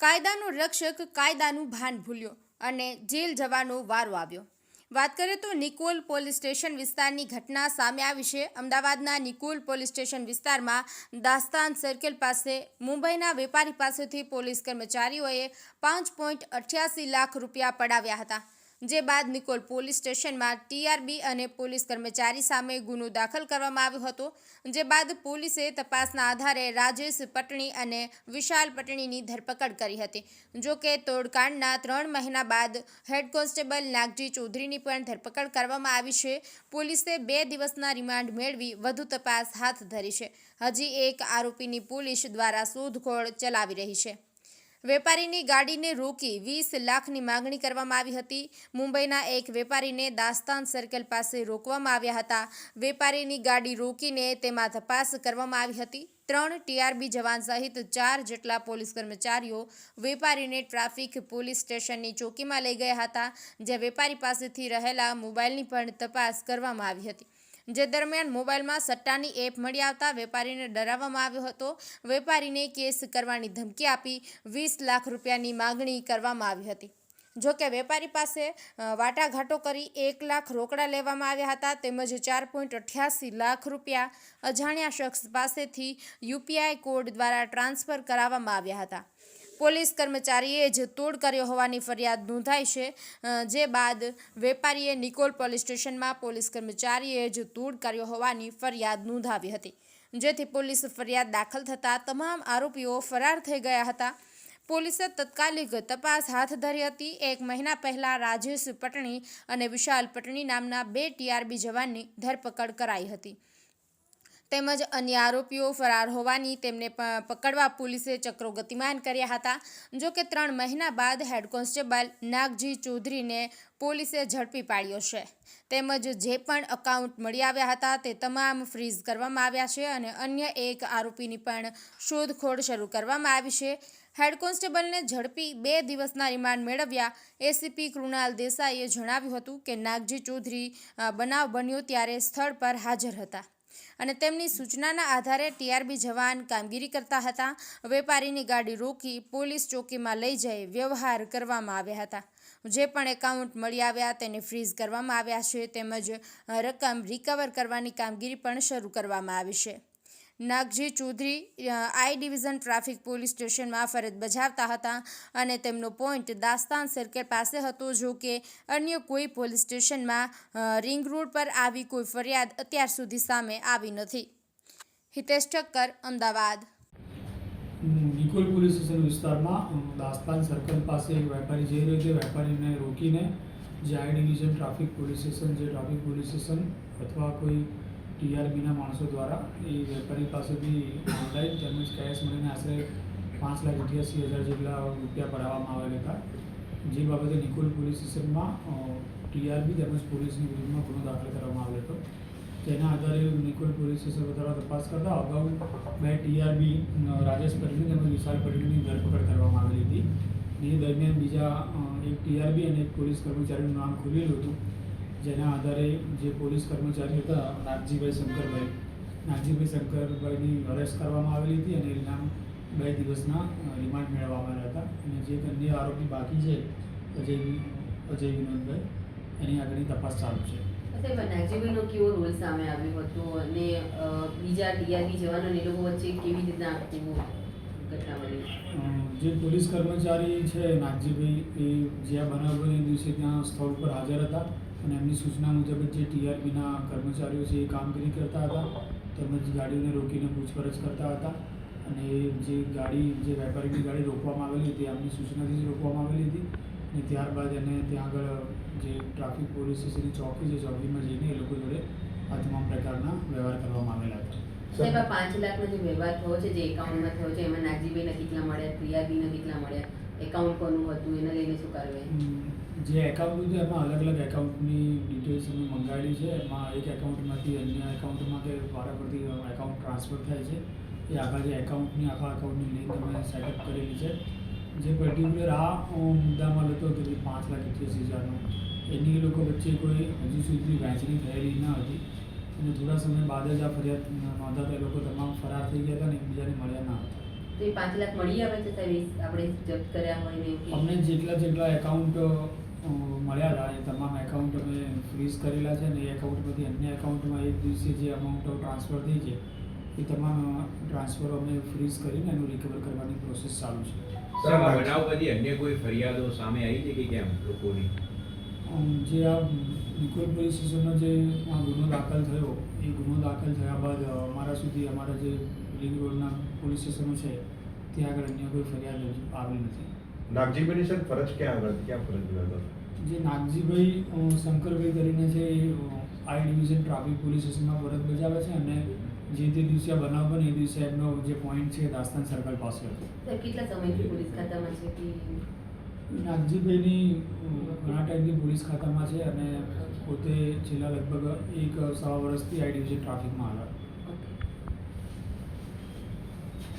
કાયદાનો રક્ષક કાયદાનું ભાન ભૂલ્યો અને જેલ જવાનો વારો આવ્યો. વાત કરીએ તો નિકોલ પોલીસ સ્ટેશન વિસ્તારની ઘટના સામે આવી છે. અમદાવાદના નિકોલ પોલીસ સ્ટેશન વિસ્તારમાં દાસ્તાન સર્કલ પાસે મુંબઈના વેપારી પાસેથી પોલીસ કર્મચારીઓએ પાંચ પોઈન્ટ અઠ્યાસી લાખ રૂપિયા પડાવ્યા હતા. જે બાદ નિકોલ પોલીસ સ્ટેશનમાં ટીઆરબી અને પોલીસ કર્મચારી સામે ગુનો દાખલ કરવામાં આવ્યો હતો. જે બાદ પોલીસે તપાસના આધારે રાજેશ પટણી અને વિશાલ પટણીની ધરપકડ કરી હતી. જો કે તોડકાંડના ત્રણ મહિના બાદ હેડ કોન્સ્ટેબલ નાગજી ચૌધરીની પણ ધરપકડ કરવામાં આવી છે. પોલીસે બે દિવસના રિમાન્ડ મેળવી વધુ તપાસ હાથ ધરી છે. હજી એક આરોપીની પોલીસ દ્વારા શોધખોળ ચલાવી રહી છે. વેપારીની ગાડીને રોકી વીસ લાખની માગણી કરવામાં આવી હતી. મુંબઈના એક વેપારીને દાસ્તાન સર્કલ પાસે રોકવામાં આવ્યા હતા. વેપારીની ગાડી રોકીને તેમાં તપાસ કરવામાં આવી હતી. ત્રણ ટીઆરબી જવાન સહિત ચાર જેટલા પોલીસ કર્મચારીઓ વેપારીને ટ્રાફિક પોલીસ સ્ટેશનની ચોકીમાં લઈ ગયા હતા, જ્યાં વેપારી પાસેથી રહેલા મોબાઈલની પણ તપાસ કરવામાં આવી હતી. જે દરમિયાન મોબાઈલમાં સટ્ટાની એપ મળી આવતા વેપારીને ડરાવવામાં આવ્યો હતો. વેપારીને કેસ કરવાની ધમકી આપી વીસ લાખ રૂપિયાની માગણી કરવામાં આવી હતી. જો કે વેપારી પાસે વાટાઘાટો કરી એક લાખ રોકડા લેવામાં આવ્યા હતા તેમજ ચાર પોઈન્ટ અઠ્યાસી લાખ રૂપિયા અજાણ્યા શખ્સ પાસેથી યુપીઆઈ કોડ દ્વારા ટ્રાન્સફર કરાવવામાં આવ્યા હતા. પોલીસ કર્મચારીએ જ તોડ કર્યો હોવાની ફરિયાદ નોંધાઈ છે. જે બાદ વેપારીએ નિકોલ પોલીસ સ્ટેશનમાં પોલીસ કર્મચારીએ જ તોડ કર્યો હોવાની ફરિયાદ નોંધાવી હતી. જેથી પોલીસ ફરિયાદ દાખલ થતાં તમામ આરોપીઓ ફરાર થઈ ગયા હતા. પોલીસે તત્કાલિક તપાસ હાથ ધરી હતી. એક મહિના પહેલાં રાજેશ પટણી અને વિશાલ પટણી નામના બે ટીઆરબી જવાનની ધરપકડ કરાઈ હતી. તેમજ અન્ય આરોપીઓ ફરાર હોવાની તેમને પકડવા પોલીસે ચક્રો ગતિમાન કર્યા હતા. જો કે ત્રણ મહિના બાદ હેડ કોન્સ્ટેબલ નાગજી ચૌધરીને પોલીસે ઝડપી પાડ્યો છે. તેમજ જે પણ અકાઉન્ટ મળી આવ્યા હતા તે તમામ ફ્રીઝ કરવામાં આવ્યા છે અને અન્ય એક આરોપીની પણ શોધખોળ શરૂ કરવામાં આવી છે. હેડ કોન્સ્ટેબલને ઝડપી બે દિવસના રિમાન્ડ મેળવ્યા. એસીપી કૃણાલ દેસાઈએ જણાવ્યું હતું કે નાગજી ચૌધરી બનાવ બન્યો ત્યારે સ્થળ પર હાજર હતા. અને તેમની સૂચનાના આધારે ટીઆરબી જવાન કામગીરી કરતા હતા. વેપારીની ગાડી રોકી પોલીસ ચોકીમાં લઈ જઈ વ્યવહાર કરવામાં આવ્યા હતા. જે પણ એકાઉન્ટ મળી આવ્યા તેને ફ્રીઝ કરવામાં આવ્યા છે. તેમજ રકમ રિકવર કરવાની કામગીરી પણ શરૂ કરવામાં આવી છે. Nagji Chaudhary I division traffic police સ્ટેશનમાં ફરજ બજાવતા હતા અને તેમનો પોઈન્ટ દાસ્તાન સર્કલ પાસે હતો. જો કે અન્ય કોઈ પોલીસ સ્ટેશનમાં રિંગ રોડ પર આવી કોઈ ફરિયાદ અત્યાર સુધી સામે આવી નથી. હિતેશ ઠક્કર, અમદાવાદ. નિકોલ પોલીસ સ્ટેશન વિસ્તારમાં દાસ્તાન સર્કલ પાસે એક વેપારી જઈ રહ્યો છે. વેપારીને રોકીને જે I division traffic police station, જે ટ્રાફિક પોલીસ સ્ટેશન અથવા કોઈ ટીઆરબીના માણસો દ્વારા એ વેપારી પાસેથી ઓનલાઈન તેમજ કેશ મળીને આશરે પાંચ લાખ અઠ્યાસી હજાર જેટલા રૂપિયા પડાવવામાં આવેલા હતા. જે બાબતે નિકોલ પોલીસ સ્ટેશનમાં ટીઆરબી તેમજ પોલીસની વિરુદ્ધમાં ગુનો દાખલ કરવામાં આવ્યો હતો. તેના આધારે નિકોલ પોલીસ સ્ટેશન દ્વારા તપાસ કરતા અગાઉ બે ટીઆરબી રાજેશ પટેલની તેમજ વિશાલ પટેલની ધરપકડ કરવામાં આવેલી હતી. એ દરમિયાન બીજા એક ટીઆરબી અને એક પોલીસ કર્મચારીનું નામ ખુલેલું હતું. જેના આધારે જે પોલીસ કર્મચારી હતા નાગજીભાઈ શંકરભાઈ. નાગજીભાઈ શંકરભાઈની અરેસ્ટ કરવામાં આવેલી હતી અને એના બે દિવસના રિમાન્ડ મેળવવામાં આવ્યા હતા. અને જે અન્ય આરોપી બાકી છે અજય અજય વિનોદભાઈ એની આગળની તપાસ ચાલુ છે. નાગજીભાઈનો કેવો રોલ સામે આવ્યો હતો અને બીજા ડીઆરબી જવાનો એ લોકો વચ્ચે કેવી રીતના જે પોલીસ કર્મચારી છે નાગજીભાઈ એ જ્યાં બનાવ દિવસે ત્યાં સ્થળ ઉપર હાજર હતા. અને એમની સૂચના મુજબ જે ટીઆરપીના કર્મચારીઓ છે એ કામગીરી કરતા હતા, તેમજ ગાડીઓને રોકીને પૂછપરછ કરતા હતા અને જે ગાડી, જે વેપારીની ગાડી રોકવામાં આવેલી હતી, એમની સૂચનાથી જ રોકવામાં આવેલી હતી અને ત્યારબાદ એને ત્યાં આગળ જે ટ્રાફિક પોલીસ સ્ટેશનની ચોકી છે, ચોકીમાં જઈને એ લોકો જોડે આ તમામ પ્રકારના વ્યવહાર કરવામાં આવેલા હતા. સાહેબ પાંચ લાખનો જે વ્યવહાર થયો છે, જે એકાઉન્ટમાં થયો છે, એમાં નાગજીભાઈના કેટલા મળ્યા ટીઆરબીના કેટલા મળ્યા? એકાઉન્ટ કોનું હતું, એને લઈને શું કાર્યવાહી જે એકાઉન્ટ હતું એમાં અલગ અલગ એકાઉન્ટની ડિટેલ્સ અમે મંગાવેલી છે. એમાં એક એકાઉન્ટમાંથી અન્ય એકાઉન્ટમાં કે વારાફરતી એકાઉન્ટ ટ્રાન્સફર થાય છે. એ આખા જે એકાઉન્ટની આખા એકાઉન્ટની લિંક અમે સેટઅપ કરેલી છે. જે પર્ટિક્યુલર આ મુદ્દામાં મુદ્દામાં હતો કે પાંચ લાખ અઠ્યાસી હજારનો. એની લોકો વચ્ચે કોઈ હજુ સુધી વહેંચણી થયેલી ન હતી. અને થોડા સમય બાદ જ આ ફરિયાદ નોંધાતા એ લોકો તમામ ફરાર થઈ ગયા હતા અને એકબીજાને મળ્યા ના હતા. તો એ પાંચ લાખ મળી આવે છે સાહેબ આપણે જપ્ત કર્યા હોય ને અમને જેટલા જેટલા એકાઉન્ટ મળ્યા હતા એ તમામ એકાઉન્ટ અમે ફ્રીઝ કરેલા છે ને એ એકાઉન્ટમાંથી અન્ય એકાઉન્ટમાં એક દિવસે જે અમાઉન્ટ ટ્રાન્સફર થઈ છે એ તમામ ટ્રાન્સફર અમે ફ્રીઝ કરીને એનું રિકવર કરવાની પ્રોસેસ ચાલુ છે. સાહેબ બનાવ પછી અન્ય કોઈ ફરિયાદો સામે આવી છે કે કેમ લોકોની? જે આ નિકોલ પોલીસ સ્ટેશનનો જે આ ગુનો દાખલ થયો એ ગુનો દાખલ થયા બાદ અમારા સુધી અમારા જે રિંગ રોડના પોલીસ સ્ટેશનો છે ત્યાં આગળ અન્ય કોઈ ફરિયાદ આવી નથી. નાગજીભાઈની સર ફરજ ક્યાં આગળ ક્યાં ફરજ બજાવતા જે નાગજીભાઈ શંકરભાઈ કરીને છે એ આઈ ડિવિઝન ટ્રાફિક પોલીસ સ્ટેશનમાં ફરજ બજાવે છે અને જે તે દિવસે આ બનાવ બને એ દિવસે એમનો જે પોઈન્ટ છે દાસ્તાન સર્કલ પાસે હતો કેટલા સમયથી પોલીસ ખાતામાં છે કે નાગજીભાઈની ઘણા ટાઈમથી પોલીસ ખાતામાં છે અને પોતે છેલ્લા લગભગ એક સવા વર્ષથી આઈ ડિવિઝન ટ્રાફિકમાં આવ્યા.